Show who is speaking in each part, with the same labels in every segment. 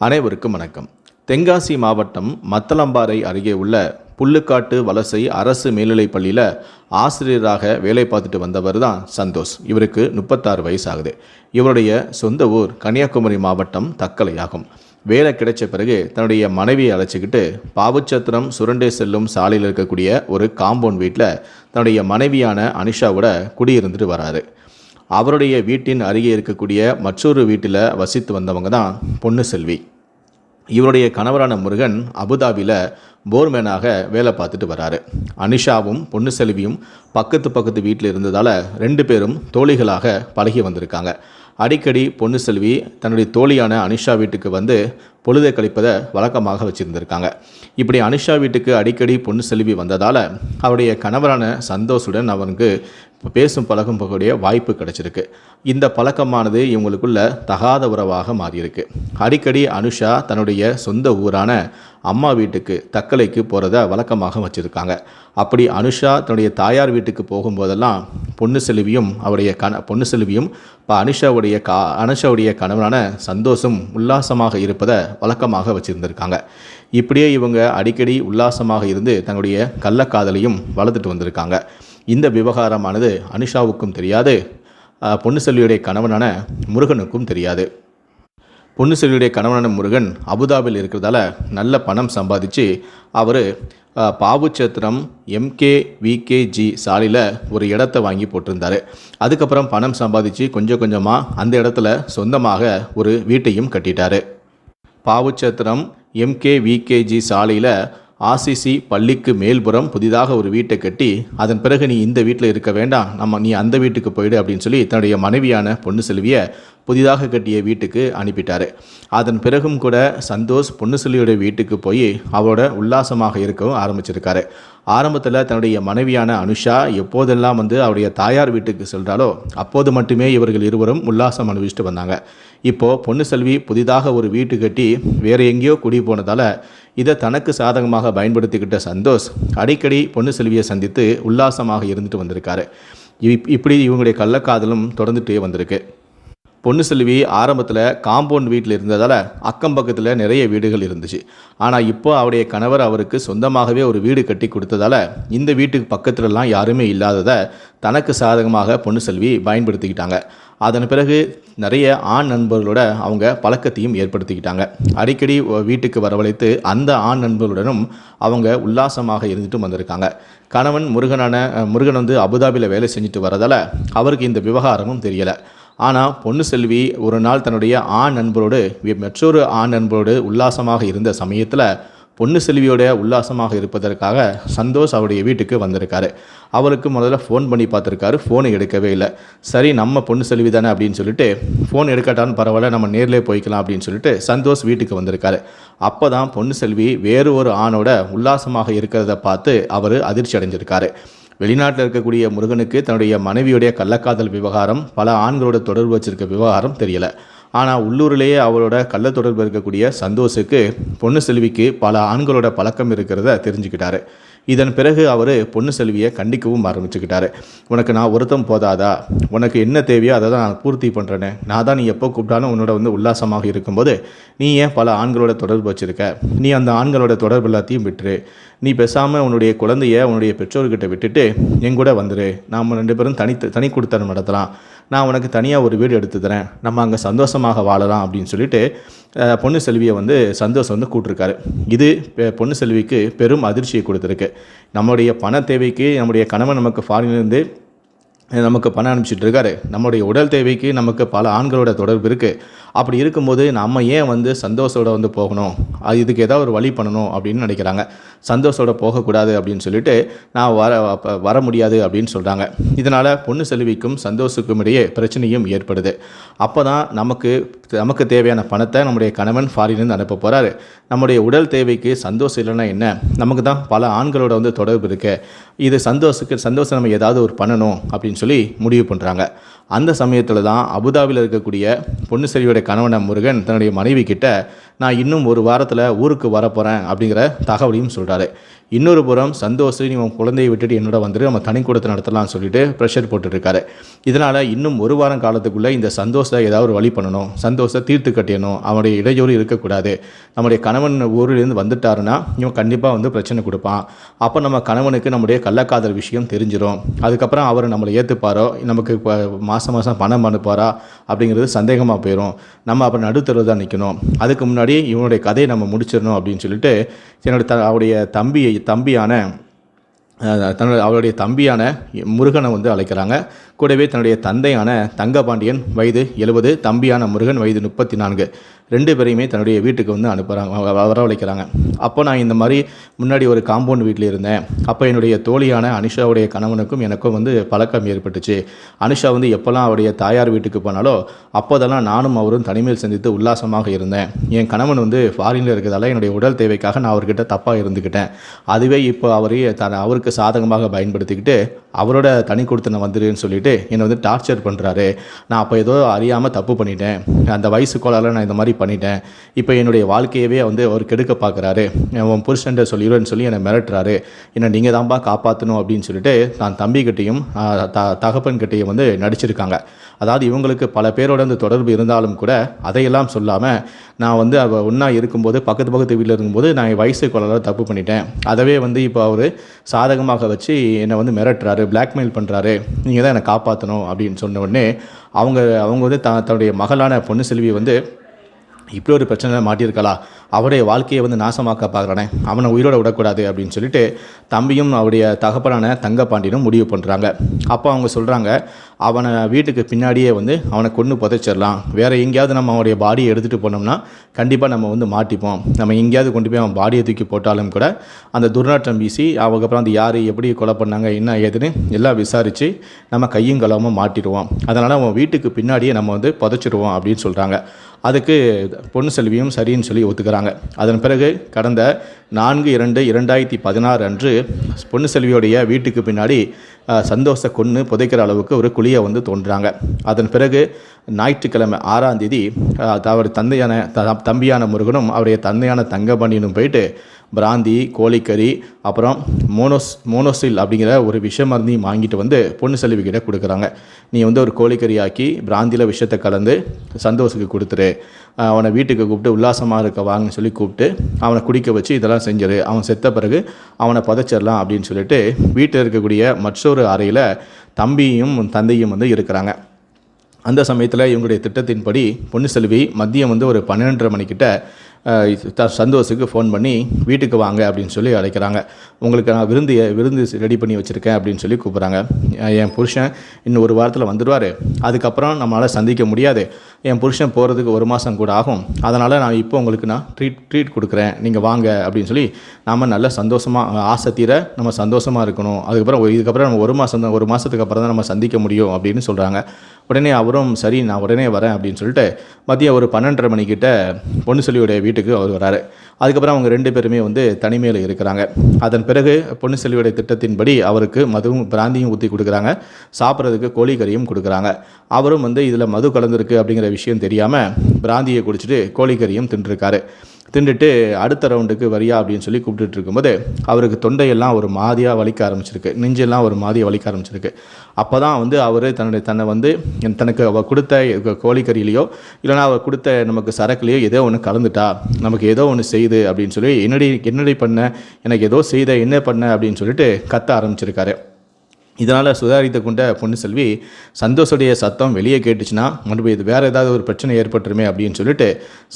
Speaker 1: அனைவருக்கும் வணக்கம். தென்காசி மாவட்டம் மத்தளம்பாறை அருகே உள்ள புல்லுக்காட்டு வலசை அரசு மேல்நிலைப் பள்ளியில் ஆசிரியராக வேலை பார்த்துட்டு வந்தவர் தான் சந்தோஷ். இவருக்கு முப்பத்தாறு வயசு ஆகுது இவருடைய சொந்த ஊர் கன்னியாகுமரி மாவட்டம் தக்கலை ஆகும் வேலை கிடைச்ச பிறகு தன்னுடைய மனைவியை அழைச்சிக்கிட்டு பாவுச்சத்திரம் சுரண்டே செல்லும் சாலையில் இருக்கக்கூடிய ஒரு காம்பவுண்ட் வீட்டில் தன்னுடைய மனைவியான அனிஷாவோட குடியிருந்துட்டு வராரு. அவருடைய வீட்டின் அருகே இருக்கக்கூடிய மற்றொரு வீட்டில் வசித்து வந்தவங்க தான் பொண்ணு செல்வி. இவருடைய கணவரான முருகன் அபுதாபியில் போர்மேனாக வேலை பார்த்துட்டு வராரு. அனிஷாவும் பொண்ணு செல்வியும் பக்கத்து பக்கத்து வீட்டில் இருந்ததால் ரெண்டு பேரும் தோழிகளாக பழகி வந்திருக்காங்க. அடிக்கடி பொண்ணு செல்வி தன்னுடைய தோழியான அனிஷா வீட்டுக்கு வந்து பொழுதை கழிப்பதை வழக்கமாக வச்சுருந்துருக்காங்க. இப்படி அனிஷா வீட்டுக்கு அடிக்கடி பொண்ணு செல்வி வந்ததால் அவருடைய கணவரான சந்தோஷுடன் அவனுக்கு பேசும் பழகும் போகக்கூடிய வாய்ப்பு கிடைச்சிருக்கு. இந்த பழக்கமானது இவங்களுக்குள்ள தகாத உறவாக மாறியிருக்கு. அடிக்கடி அனுஷா தன்னுடைய சொந்த ஊரான அம்மா வீட்டுக்கு தக்கலைக்கு போகிறத வழக்கமாக வச்சுருக்காங்க. அப்படி அனுஷா தன்னுடைய தாயார் வீட்டுக்கு போகும்போதெல்லாம் பொண்ணு செல்வியும் அவருடைய கண பொண்ணு செல்வியும் இப்போ அனுஷாவுடைய கா அனுஷாவுடைய கணவனான சந்தோஷம் உல்லாசமாக இருப்பதை வழக்கமாக வச்சுருந்துருக்காங்க. இப்படியே இவங்க அடிக்கடி உல்லாசமாக இருந்து தன்னுடைய கள்ளக்காதலையும் வளர்த்துட்டு வந்திருக்காங்க. இந்த விவகாரமானது அனுஷாவுக்கும் தெரியாது. பொன்னு செல்வியுடைய கணவனான முருகனுக்கும் தெரியாது. பொண்ணு செல்வியுடைய கணவனான முருகன் அபுதாபியில் இருக்கிறதால நல்ல பணம் சம்பாதிச்சு அவர் பாவுச்சத்திரம் எம்கே விகேஜி சாலையில் ஒரு இடத்த வாங்கி போட்டிருந்தாரு. அதுக்கப்புறம் பணம் சம்பாதிச்சு கொஞ்சம் கொஞ்சமாக அந்த இடத்துல சொந்தமாக ஒரு வீட்டையும் கட்டிட்டார். பாவுச்சத்திரம் எம்கே விகேஜி சாலையில் ஆசிசி பள்ளிக்கு மேல்புறம் புதிதாக ஒரு வீட்டை கட்டி அதன் பிறகு நீ இந்த வீட்டில் இருக்க வேண்டாம் நம்ம நீ அந்த வீட்டுக்கு போயிடு அப்படின்னு சொல்லி தன்னுடைய மனைவியான பொண்ணு செல்வியை புதிதாக கட்டிய வீட்டுக்கு அனுப்பிட்டாரு. அதன் பிறகும் கூட சந்தோஷ் பொண்ணு வீட்டுக்கு போய் அவரோட உல்லாசமாக இருக்கவும் ஆரம்பிச்சிருக்காரு. ஆரம்பத்தில் தன்னுடைய மனைவியான அனுஷா எப்போதெல்லாம் வந்து அவருடைய தாயார் வீட்டுக்கு செல்றாலோ அப்போது மட்டுமே இவர்கள் இருவரும் உல்லாசம் அனுபவிச்சுட்டு வந்தாங்க. இப்போது பொண்ணு செல்வி புதிதாக ஒரு வீட்டு கட்டி வேறு எங்கேயோ குடி போனதால் இதை தனக்கு சாதகமாக பயன்படுத்திக்கிட்ட சந்தோஷ் அடிக்கடி பொண்ணு செல்வியை சந்தித்து உல்லாசமாக இருந்துட்டு வந்திருக்காரு. இப்- இப்படி இவங்களுடைய கள்ளக்காதலும் தொடர்ந்துட்டே வந்திருக்கு. பொண்ணு செல்வி ஆரம்பத்தில் காம்பவுண்ட் வீட்டில் இருந்ததால் அக்கம் பக்கத்தில் நிறைய வீடுகள் இருந்துச்சு. ஆனால் இப்போ அவருடைய கணவர் அவருக்கு சொந்தமாகவே ஒரு வீடு கட்டி கொடுத்ததால் இந்த வீட்டுக்கு பக்கத்துலலாம் யாருமே இல்லாததை தனக்கு சாதகமாக பொண்ணு செல்வி பயன்படுத்திக்கிட்டாங்க. அதன் பிறகு நிறைய ஆண் நண்பர்களோட அவங்க பழக்கத்தையும் ஏற்படுத்திக்கிட்டாங்க. அடிக்கடி வீட்டுக்கு வரவழைத்து அந்த ஆண் நண்பர்களுடனும் அவங்க உல்லாசமாக இருந்துட்டு வந்திருக்காங்க. கணவன் முருகனான முருகன் வந்து அபுதாபியில் வேலை செஞ்சுட்டு வரதால அவருக்கு இந்த விவகாரமும் தெரியலை. ஆனால் பொண்ணு செல்வி ஒரு நாள் தன்னுடைய ஆண் நண்பரோடு மற்றொரு ஆண் நண்பரோடு உல்லாசமாக இருந்த சமயத்தில் பொண்ணு செல்வியோட உல்லாசமாக இருப்பதற்காக சந்தோஷ் அவருடைய வீட்டுக்கு வந்திருக்காரு. அவருக்கு முதல்ல ஃபோன் பண்ணி பார்த்துருக்காரு ஃபோனை எடுக்கவே இல்லை. சரி நம்ம பொண்ணு செல்வி தானே அப்படின்னு சொல்லிட்டு ஃபோன் எடுக்கட்டான்னு பரவாயில்ல நம்ம நேரில் போய்க்கலாம் அப்படின்னு சொல்லிட்டு சந்தோஷ் வீட்டுக்கு வந்திருக்காரு. அப்போ தான் பொண்ணு செல்வி வேறு ஒரு ஆணோட உல்லாசமாக இருக்கிறத பார்த்து அவர் அதிர்ச்சி அடைஞ்சிருக்காரு. வெளிநாட்டில் இருக்கக்கூடிய முருகனுக்கு தன்னுடைய மனைவியுடைய கள்ளக்காதல் விவகாரம் பல ஆண்களோட தொடர்பு வச்சிருக்க விவகாரம் தெரியல. ஆனால் உள்ளூரிலேயே அவரோட கள்ள தொடர்பு இருக்கக்கூடிய சந்தோஷுக்கு பொண்ணு செல்விக்கு பல ஆண்களோட பழக்கம் இருக்கிறத தெரிஞ்சுக்கிட்டாரு. இதன் பிறகு அவர் பொண்ணு செல்வியை கண்டிக்கவும் ஆரம்பிச்சுக்கிட்டாரு. உனக்கு நான் ஒருத்தம் போதாதா? உனக்கு என்ன தேவையோ அதை தான் நான் பூர்த்தி பண்ணுறேனே நான் தான் நீ எப்போ கூப்பிட்டாலும் உன்னோட வந்து உல்லாசமாக இருக்கும்போது நீ ஏன் பல ஆண்களோட தொடர்பு வச்சுருக்க? நீ அந்த ஆண்களோட தொடர்பு எல்லாத்தையும் விட்டுரு. நீ பேசாமல் உன்னுடைய குழந்தைய உன்னுடைய பெற்றோர்கிட்ட விட்டுட்டு எங்கூட வந்துரு. நாம் ரெண்டு பேரும் தனி தனி கொடுத்தனம் நடத்தலாம். நான் உனக்கு தனியாக ஒரு வீடு எடுத்து தரேன். நம்ம அங்கே சந்தோஷமாக வாழலாம் அப்படின்னு சொல்லிட்டு பொண்ணு செல்வியை வந்து சந்தோஷம் வந்து கூட்டிருக்காரு. இது பெ- பொண்ணு செல்விக்கு பெரும் அதிர்ச்சியை கொடுத்துருக்கு. நம்முடைய பண தேவைக்கு நம்முடைய கணவன் நமக்கு ஃபாரின்லேருந்து நமக்கு பணம் அனுப்பிச்சிட்டு இருக்காரு. நம்முடைய உடல் தேவைக்கு நமக்கு பல ஆண்களோட தொடர்பு இருக்குது அப்படி இருக்கும்போது நம்ம ஏன் வந்து சந்தோஷோட வந்து போகணும்? அது இதுக்கு ஏதாவது ஒரு வழி பண்ணணும் அப்படின்னு நினைக்கிறாங்க. சந்தோஷோட போகக்கூடாது அப்படின்னு சொல்லிட்டு நான் வர வர முடியாது அப்படின்னு சொல்கிறாங்க இதனால் பொண்ணு செல்விக்கும் சந்தோஷுக்கும் இடையே பிரச்சனையும் ஏற்படுது. அப்போ தான் நமக்கு நமக்கு தேவையான பணத்தை நம்முடைய கணவன் ஃபாரின்லேருந்து அனுப்ப போகிறாரு நம்முடைய உடல் தேவைக்கு சந்தோஷம் இல்லைன்னா என்ன? நமக்கு தான் பல ஆண்களோட வந்து தொடர்பு இருக்குது இது சந்தோஷுக்கு சந்தோஷம் நம்ம ஏதாவது ஒரு பண்ணணும் அப்படின்னு சொல்லி முடிவு பண்ணுறாங்க அந்த சமயத்தில் தான் அபுதாபியில் இருக்கக்கூடிய பொன்னுசெல்வியோட கணவன முருகன் தன்னுடைய மனைவி கிட்ட நான் இன்னும் ஒரு வாரத்தில் ஊருக்கு வரப்போகிறேன் அப்படிங்கிற தகவலையும் சொல்கிறாரு இன்னொரு புறம் சந்தோஷ் நீ உன் குழந்தையை விட்டுட்டு என்னோட வந்துட்டு நம்ம தனி கூடத்தை நடத்தலாம்னு சொல்லிட்டு ப்ரெஷர் போட்டுருக்காரு இதனால் இன்னும் ஒரு வாரம் காலத்துக்குள்ளே இந்த சந்தோஷத்தை ஏதாவது ஒரு வழி பண்ணணும் சந்தோஷத்தை தீர்த்து கட்டியணும் அவனுடைய இடையூறு இருக்கக்கூடாது. நம்முடைய கணவன் ஊரிலேருந்து வந்துட்டாருன்னா இவன் கண்டிப்பாக வந்து பிரச்சனை கொடுப்பான். அப்போ நம்ம கணவனுக்கு நம்முடைய கள்ளக்காதல் விஷயம் தெரிஞ்சிடும் அதுக்கப்புறம் அவர் நம்மளை ஏற்றுப்பாரோ நமக்கு இப்போ மாதம் மாதம் பணம் அனுப்பாரா அப்படிங்கிறது சந்தேகமாக போயிடும் நம்ம அப்புறம் நடுத்தருவு தான் நிற்கணும் அதுக்கு முன்னாடி இவனுடைய கதையை நம்ம முடிச்சிடணும் அப்படின்னு சொல்லிட்டு என்னோட த அவருடைய தம்பியை தம்பியான தன்னுடைய அவருடைய தம்பியான முருகனை வந்து அழைக்கிறாங்க. கூடவே தன்னுடைய தந்தையான தங்கபாண்டியன் வயது எழுபது தம்பியான முருகன் வயது முப்பத்தி நான்கு ரெண்டு பேரையுமே தன்னுடைய வீட்டுக்கு வந்து அனுப்புகிறாங்க வரவழைக்கிறாங்க. அப்போ நான் இந்த மாதிரி முன்னாடி ஒரு காம்பவுண்ட் வீட்டில் இருந்தேன். அப்போ என்னுடைய தோழியான அனிஷாவுடைய கணவனுக்கும் எனக்கும் வந்து பழக்கம் ஏற்பட்டுச்சு. அனிஷா வந்து எப்போல்லாம் அவருடைய தாயார் வீட்டுக்கு போனாலோ அப்போதெல்லாம் நானும் அவரும் தனிமையில் சந்தித்து உல்லாசமாக இருந்தேன். என் கணவன் வந்து ஃபாரினில் இருக்கிறதால என்னுடைய உடல் தேவைக்காக நான் அவர்கிட்ட தப்பாக இருந்துக்கிட்டேன் அதுவே இப்போ அவரே த அவருக்கு சாதகமாக பயன்படுத்திக்கிட்டு அவரோட தனி கொடுத்தனை வந்துருன்னு சொல்லிட்டு என்னை வந்து டார்ச்சர் பண்ணுறாரு நான் அப்போ ஏதோ அறியாமல் தப்பு பண்ணிட்டேன். அந்த வயசு கோளால் நான் இந்த மாதிரி பண்ணிட்டேன். இப்போ என்னுடைய வாழ்க்கையவே வந்து அவர் கெடுக்க பார்க்குறாரு உன் புருஷன்ட்ட சொல்லிடுவேன்னு சொல்லி என்னை மிரட்டுறாரு. என்னை நீங்கள் தான்ப்பா காப்பாற்றணும் அப்படின்னு சொல்லிட்டு நான் தம்பிக்கிட்டேயும் த தகப்பன்கிட்டையும் வந்து நடிச்சிருக்காங்க. அதாவது இவங்களுக்கு பல பேரோட அந்த தொடர்பு இருந்தாலும் கூட அதையெல்லாம் சொல்லாமல் நான் வந்து அவள் ஒன்றா இருக்கும்போது பக்கத்து பக்கத்து வீட்டில் இருக்கும்போது நான் என் வயசு கொள்ளலாம் தப்பு பண்ணிட்டேன். அதவே வந்து இப்போ அவர் சாதகமாக வச்சு என்னை வந்து மிரட்டுறாரு பிளாக்மெயில் பண்ணுறாரு நீங்கள் தான் என்னை காப்பாற்றணும் அப்படின்னு சொன்ன உடனே அவங்க அவங்க வந்து த தன்னுடைய மகளான பொண்ணு செல்வி வந்து இப்படி ஒரு பிரச்சனையில் மாட்டியிருக்கலா? அவருடைய வாழ்க்கையை வந்து நாசமாக்க பார்க்குறானே. அவனை உயிரோட விடக்கூடாது அப்படின்னு சொல்லிட்டு தம்பியும் அவருடைய தகப்பனான தங்கப்பாண்டியனும் முடிவு பண்ணுறாங்க அப்போ அவங்க சொல்கிறாங்க அவனை வீட்டுக்கு பின்னாடியே வந்து அவனை கொண்டு புதைச்சிடலாம். வேறு எங்கேயாவது நம்ம அவனுடைய பாடியை எடுத்துகிட்டு போனோம்னா கண்டிப்பாக நம்ம வந்து மாட்டிப்போம். நம்ம எங்கேயாவது கொண்டு போய் அவன் பாடியை தூக்கி போட்டாலும் கூட அந்த துர்நாற்றம் வீசி அதுக்கப்புறம் அந்த யார் எப்படி கொலை பண்ணாங்க என்ன ஏதுன்னு எல்லாம் விசாரித்து நம்ம கையும் கலவமாக மாட்டிடுவோம். அதனால் அவன் வீட்டுக்கு பின்னாடியே நம்ம வந்து புதைச்சிடுவோம் அப்படின்னு சொல்கிறாங்க அதுக்கு பொண்ணு செல்வியும் சரின்னு சொல்லி ஒத்துக்கிறாங்க. அதன் பிறகு கடந்த நான்கு இரண்டு இரண்டாயிரத்தி பதினாறு அன்று பொண்ணு செல்வியோடைய வீட்டுக்கு பின்னாடி சந்தோஷ கொன்று புதைக்கிற அளவுக்கு ஒரு குழியை வந்து தோன்றாங்க. அதன் பிறகு ஞாயிற்றுக்கிழமை ஆறாம் தேதி அஹ், அவர் தந்தையான த- தம்பியான முருகனும் அவருடைய தந்தையான தங்கபாண்டியனும் போயிட்டு பிராந்தி கோழிக்கறி அப்புறம் மோனோஸ் மோனோசில் அப்படிங்கிற ஒரு விஷ மருந்தையும் வாங்கிட்டு வந்து பொண்ணு செல்வி கிட்ட கொடுக்குறாங்க. நீ வந்து ஒரு கோழிக்கறி ஆக்கி பிராந்தியில் விஷத்தை கலந்து சந்தோஷுக்கு கொடுத்துரு. அவனை வீட்டுக்கு கூப்பிட்டு உல்லாசமாக இருக்க வாங்கன்னு சொல்லி கூப்பிட்டு அவனை குடிக்க வச்சு இதெல்லாம் செஞ்சிரு. அவன் செத்த பிறகு அவனை புதைச்சிடலாம் அப்படின்னு சொல்லிட்டு வீட்டில் இருக்கக்கூடிய மற்றொரு அறையில் தம்பியும் தந்தையும் வந்து இருக்கிறாங்க. அந்த சமயத்தில் இவங்களுடைய திட்டத்தின்படி பொண்ணு செல்வி மதியம் வந்து ஒரு பன்னெண்டரை மணிக்கிட்ட த சந்தோஷுக்கு ஃபோன் பண்ணி வீட்டுக்கு வாங்க அப்படின்னு சொல்லி அழைக்கிறாங்க. உங்களுக்கு நான் விருந்து விருந்து ரெடி பண்ணி வச்சுருக்கேன் அப்படின்னு சொல்லி கூப்பிட்றாங்க. என் புருஷன் இன்னும் ஒரு வாரத்தில் வந்துடுவார் அதுக்கப்புறம் நம்மளால் சந்திக்க முடியாது. என் புருஷன் போகிறதுக்கு ஒரு மாதம் கூட ஆகும். அதனால் நான் இப்போ உங்களுக்கு நான் ட்ரீட் ட்ரீட் கொடுக்குறேன். நீங்கள் வாங்க அப்படின்னு சொல்லி நாம் நல்ல சந்தோஷமாக ஆசை தீர நம்ம சந்தோஷமாக இருக்கணும். அதுக்கப்புறம் இதுக்கப்புறம் நம்ம ஒரு மாதம் தான் ஒரு மாதத்துக்கு அப்புறம் தான் நம்ம சந்திக்க முடியும் அப்படின்னு சொல்கிறாங்க உடனே அவரும் சரி நான் உடனே வரேன் அப்படின்னு சொல்லிட்டு மதியம் ஒரு பன்னெண்டரை மணிக்கிட்ட பொண்ணு சொல்லியுடைய வீட்டுக்கு அவர் வராரு. அதுக்கப்புறம் அவங்க ரெண்டு பேருமே வந்து தனிமையில் இருக்கிறாங்க. அதன் பிறகு பொண்ணு செல்வியுடைய திட்டத்தின்படி அவருக்கு மதுவும் பிராந்தியும் ஊற்றி கொடுக்குறாங்க. சாப்பிட்றதுக்கு கோழிக்கறியும் கொடுக்குறாங்க. அவரும் வந்து இதில் மது கலந்துருக்கு அப்படிங்கிற விஷயம் தெரியாமல் பிராந்தியை குடிச்சிட்டு கோழிக்கறியும் தின்றுருக்காரு. தின்றுட்டு அடுத்த ரவுண்டுக்கு வரியா அப்படின்னு சொல்லி கூப்பிட்டுட்டு இருக்கும்போது அவருக்கு தொண்டையெல்லாம் ஒரு மாதியாக வலிக்க ஆரம்பிச்சிருக்கு. நெஞ்செல்லாம் ஒரு மாதிரியாக வலிக்க ஆரம்பிச்சிருக்கு. அப்போ தான் வந்து அவர் தன்னுடைய தன்னை வந்து என் தனக்கு அவள் கொடுத்த கோழிக்கறியிலையோ இல்லைனா அவள் கொடுத்த நமக்கு சரக்குலையோ ஏதோ ஒன்று கலந்துட்டா நமக்கு ஏதோ ஒன்று செய்யுது அப்படின்னு சொல்லி என்னடி என்னடி பண்ண எனக்கு ஏதோ செய்த என்ன பண்ண அப்படின்னு சொல்லிட்டு கத்த ஆரம்பிச்சிருக்காரு. இதனால் சுதாரித்து கொண்ட பொண்ணு செல்வி சந்தோஷுடைய சத்தம் வெளியே கேட்டுச்சுன்னா மறுபடியும் இது வேறு ஏதாவது ஒரு பிரச்சனை ஏற்பட்டுருமே அப்படின்னு சொல்லிட்டு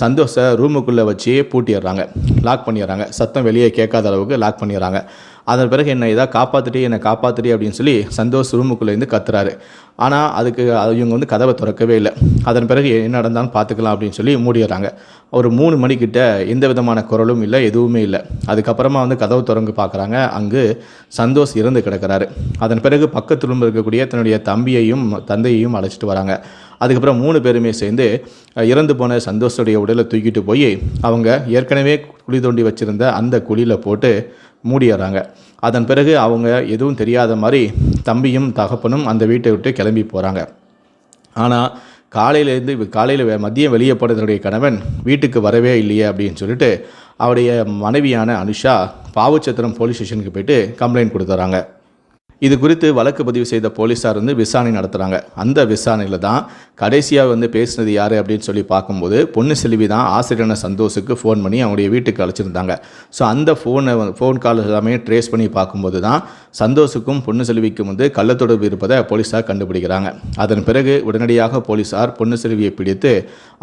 Speaker 1: சந்தோஷை ரூமுக்குள்ளே வச்சு பூட்டிடுறாங்க. லாக் பண்ணிடுறாங்க. சத்தம் வெளியே கேட்காத அளவுக்கு லாக் பண்ணிடுறாங்க. அதன் பிறகு என்னை இதாக காப்பாற்றிட்டு என்னை காப்பாற்றிட்டு அப்படின்னு சொல்லி சந்தோஷ் ரூமுக்குள்ளேருந்து கத்துறாரு. ஆனால் அதுக்கு இவங்க வந்து கதவை திறக்கவே இல்லை. அதன் பிறகு என்ன நடந்தாலும் பார்த்துக்கலாம் அப்படின்னு சொல்லி மூடிடுறாங்க. ஒரு மூணு மணிக்கிட்ட எந்த விதமான குரலும் இல்லை எதுவுமே இல்லை. அதுக்கப்புறமா வந்து கதவு திறந்து பார்க்குறாங்க அங்கு சந்தோஷ் இறந்து கிடக்கிறாரு. அதன் பிறகு பக்கத்து ரூமில் இருக்கக்கூடிய தன்னுடைய தம்பியையும் தந்தையையும் அழைச்சிட்டு வராங்க. அதுக்கப்புறம் மூணு பேருமே சேர்ந்து இறந்து போன சந்தோஷுடைய உடலை தூக்கிட்டு போய் அவங்க ஏற்கனவே குழி தோண்டி வச்சுருந்த அந்த குழியில் போட்டு மூடிடுறாங்க அதன் பிறகு அவங்க எதுவும் தெரியாத மாதிரி தம்பியும் தகப்பனும் அந்த வீட்டை விட்டு கிளம்பி போகிறாங்க ஆனால் காலையிலேருந்து காலையில் மதியம் வெளியே போனதனுடைய கணவன் வீட்டுக்கு வரவே இல்லையே அப்படின்னு சொல்லிட்டு அவருடைய மனைவியான அனுஷா பாவச்சத்திரம் போலீஸ் ஸ்டேஷனுக்கு போயிட்டு கம்ப்ளைண்ட் கொடுத்துறாங்க இது குறித்து வழக்கு பதிவு செய்த போலீஸார் வந்து விசாரணை நடத்துகிறாங்க அந்த விசாரணையில் தான் கடைசியாக வந்து பேசினது யார் அப்படின்னு சொல்லி பார்க்கும்போது பொண்ணு செல்வி தான் ஆசிரியரான சந்தோஷுக்கு ஃபோன் பண்ணி அவங்களுடைய வீட்டுக்கு அழைச்சிருந்தாங்க. ஸோ அந்த ஃபோனை ஃபோன் கால் எல்லாமே ட்ரேஸ் பண்ணி பார்க்கும்போது தான் சந்தோஷுக்கும் பொண்ணு செல்விக்கும் வந்து கள்ளத்தொடர்பு இருப்பதை போலீஸார் கண்டுபிடிக்கிறாங்க. அதன் பிறகு உடனடியாக போலீஸார் பொண்ணு செல்வியை பிடித்து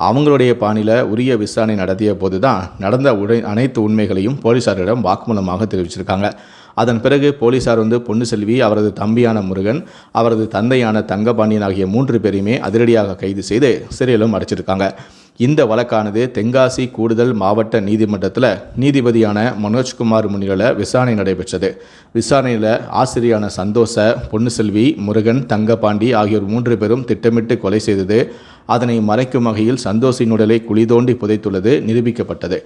Speaker 1: அவங்களுடைய பாணியில் உரிய விசாரணை நடத்திய போது தான் நடந்த உடை அனைத்து உண்மைகளையும் போலீஸாரிடம் வாக்குமூலமாக தெரிவிச்சிருக்காங்க. அதன் பிறகு போலீசார் வந்து பொன்னு செல்வி அவரது தம்பியான முருகன் அவரது தந்தையான தங்கபாண்டியன் ஆகிய மூன்று பேரையுமே அதிரடியாக கைது செய்து சிறையிலும் அடைச்சிருக்காங்க. இந்த வழக்கானது தென்காசி கூடுதல் மாவட்ட நீதிமன்றத்தில் நீதிபதியான மனோஜ்குமார் முன்னிலையில் விசாரணை நடைபெற்றது. விசாரணையில் ஆசிரியான சந்தோஷ பொன்னுசெல்வி முருகன் தங்கபாண்டி ஆகியோர் மூன்று பேரும் திட்டமிட்டு கொலை செய்தது. அதனை மறைக்கும் வகையில் சந்தோஷின் உடலை குழி தோண்டி புதைத்துள்ளது நிரூபிக்கப்பட்டது.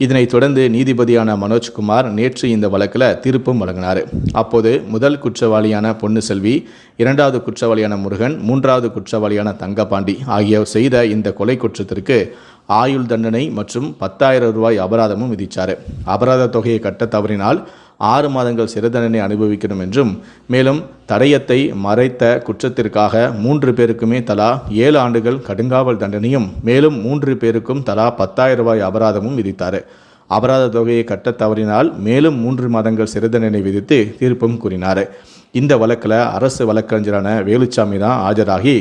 Speaker 1: இதனைத் தொடர்ந்து நீதிபதியான மனோஜ்குமார் நேற்று இந்த வழக்கில் தீர்ப்பும் வழங்கினார். அப்போது முதல் குற்றவாளியான பொன்னு செல்வி இரண்டாவது குற்றவாளியான முருகன் மூன்றாவது குற்றவாளியான தங்கபாண்டி ஆகியோர் செய்த இந்த கொலை குற்றத்திற்கு ஆயுள் தண்டனை மற்றும் பத்தாயிரம் ரூபாய் அபராதமும் விதித்தார் அபராத தொகையை கட்ட தவறினால் ஆறு மாதங்கள் சிறை தண்டனை அனுபவிக்கணும் என்றும் மேலும் தடயத்தை மறைத்த குற்றத்திற்காக மூன்று பேருக்குமே தலா ஏழு ஆண்டுகள் கடுங்காவல் தண்டனையும் மேலும் மூன்று பேருக்கும் தலா பத்தாயிரம் ரூபாய் அபராதமும் விதித்தார். அபராத தொகையை கட்ட தவறினால் மேலும் மூன்று மாதங்கள் சிறை தண்டனை விதித்து தீர்ப்பும் கூறினார். இந்த வழக்கில் அரசு வழக்கறிஞரான வேலுச்சாமி தான் ஆஜராகி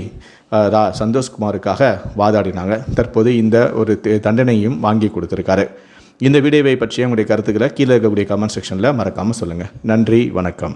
Speaker 1: ரா சந்தோஷ்குமாருக்காக வாதாடினாங்க. தற்போது இந்த ஒரு தண்டனையும் வாங்கி கொடுத்துருக்காரு. இந்த வீடியோவை பற்றிய உங்களுடைய கருத்துக்களை கீழே இருக்கக்கூடிய கமெண்ட் செக்ஷனில் மறக்காமல் சொல்லுங்கள் நன்றி வணக்கம்.